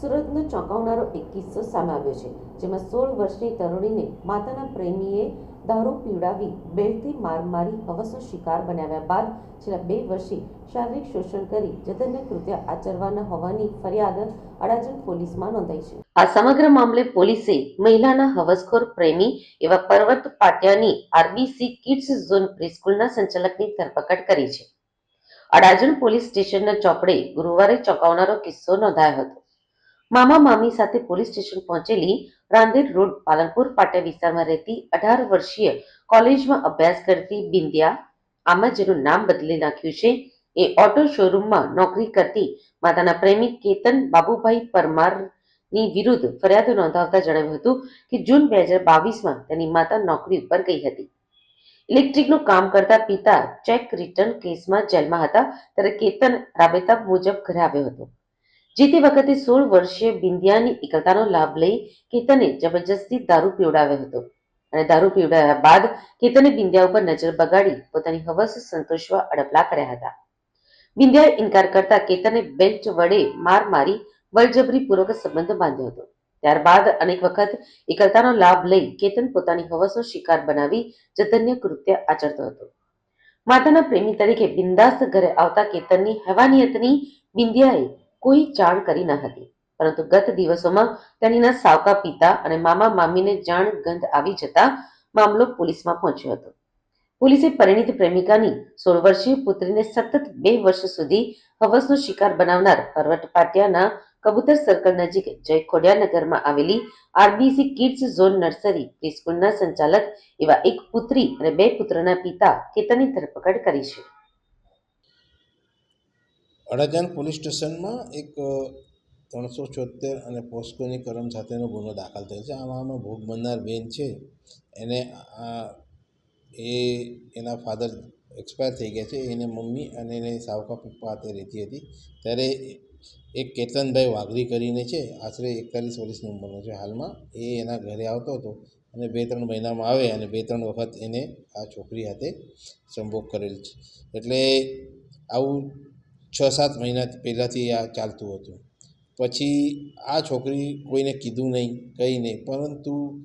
સુરતનો ચોંકાવનારો એક કિસ્સો સામે આવ્યો છે, જેમાં સોળ વર્ષની તરુણીને માતાના પ્રેમીએ દારૂ પીવડાવી બેલથી માર મારી હવસનો શિકાર બનાવ્યા બાદ છેલ્લા બે વર્ષથી શારીરિક શોષણ કરી જતન્ય કૃત્ય આચરવાના હોવાની ફરિયાદ અડાજણ પોલીસમાં નોંધાઈ છે. આ સમગ્ર મામલે પોલીસે મહિલાના હવસખોર પ્રેમી એવા પર્વત પાટિયાની આરબીસી કિડ્સ ઝોન પ્રીસ્કૂલના સંચાલકની ધરપકડ કરી છે. અડાજણ પોલીસ સ્ટેશનના ચોપડે ગુરુવારે ચોંકાવનારો કિસ્સો નોંધાયો હતો. મામા મામી સાથે પોલીસ સ્ટેશન પહોંચેલી રાંદેર રોડ પાલનપુર પાટા વિસ્તારમાં રહેતી અઢાર વર્ષીય કોલેજમાં અભ્યાસ કરતી બિંદિયા, આમાં જેનું નામ બદલી નાખ્યું છે, એ ઓટો શોરૂમમાં નોકરી કરતી માતાના પ્રેમી કેતન બાબુભાઈ પરમારની વિરુદ્ધ ફરિયાદ નોંધાવતા જણાવ્યું હતું કે જૂન બે હજાર બાવીસમાં તેની માતા નોકરી ઉપર ગઈ હતી. ઇલેક્ટ્રિકનું કામ કરતા પિતા ચેક રિટર્ન કેસમાં જેલમાં હતા, ત્યારે કેતન રાબેતા મુજબ ઘરે આવ્યો હતો. જે તે વખતે સોળ વર્ષીય બિંદિયાની એકલતાનો લાભ લઈ કેતને જબરજસ્તી દારૂ પીવડાવ્યો હતો. અને દારૂ પીવડાવ્યા બાદ કેતને બિંદિયા ઉપર નજર બગાડી પોતાની હવસ સંતોષવા અડપલા કર્યા હતા. બિંદિયાએ ઇનકાર કરતા કેતને બેલ્ટ વડે માર મારી બળજબરીપૂર્વક સંબંધ બાંધ્યો હતો. ત્યારબાદ અનેક વખત એકલતાનો લાભ લઈ કેતન પોતાની હવસનો શિકાર બનાવી જતન્ય કૃત્ય આચરતો હતો. માતાના પ્રેમી તરીકે બિંદાસ્ત ઘરે આવતા કેતનની હેવાનિયતની બિંદિયાએ કોઈ જાણ કરી ન હતી. પરંતુ ગત દિવસોમાં તેણીના સાવકા પિતા અને મામા મામીને જાણ ગંધ આવી જતા મામલો પોલીસમાં પહોંચ્યો હતો. પોલીસે પરિણીત પ્રેમિકાની સોળ વર્ષીય પુત્રીને સતત બે વર્ષ સુધી હવસનો શિકાર બનાવનાર પર્વત પાટિયાના કબૂતર સર્કલ નજીક જય ખોડિયાનગરમાં આવેલી આરબીસી કિડ્સ ઝોન નર્સરી પ્રીસ્કૂલના સંચાલક એવા એક પુત્રી અને બે પુત્રના પિતા કેતનની ધરપકડ કરી છે. અડાજણ પોલીસ સ્ટેશનમાં એક ત્રણસો છોતેર અને પોસ્કોની કલમ સાથેનો ગુનો દાખલ થયો છે. આમાં ભોગ બનનાર બેન છે. એને આ એ, એના ફાધર એક્સપાયર થઈ ગયા છે. એને મમ્મી અને એને સાવકા પપ્પા હાથે રહેતી હતી. ત્યારે એક કેતનભાઈ વાઘરી કરીને છે. આશરે એકતાલીસ વર્ષની ઉંમરનો છે હાલમાં. એ એના ઘરે આવતો હતો અને બે ત્રણ મહિનામાં આવે અને બે ત્રણ વખત એને આ છોકરી હાથે સંભોગ કરેલ છે. એટલે આવું છ સાત મહિના પહેલાંથી આ ચાલતું હતું. પછી આ છોકરી કોઈને કીધું નહીં, કંઈ નહીં, પરંતુ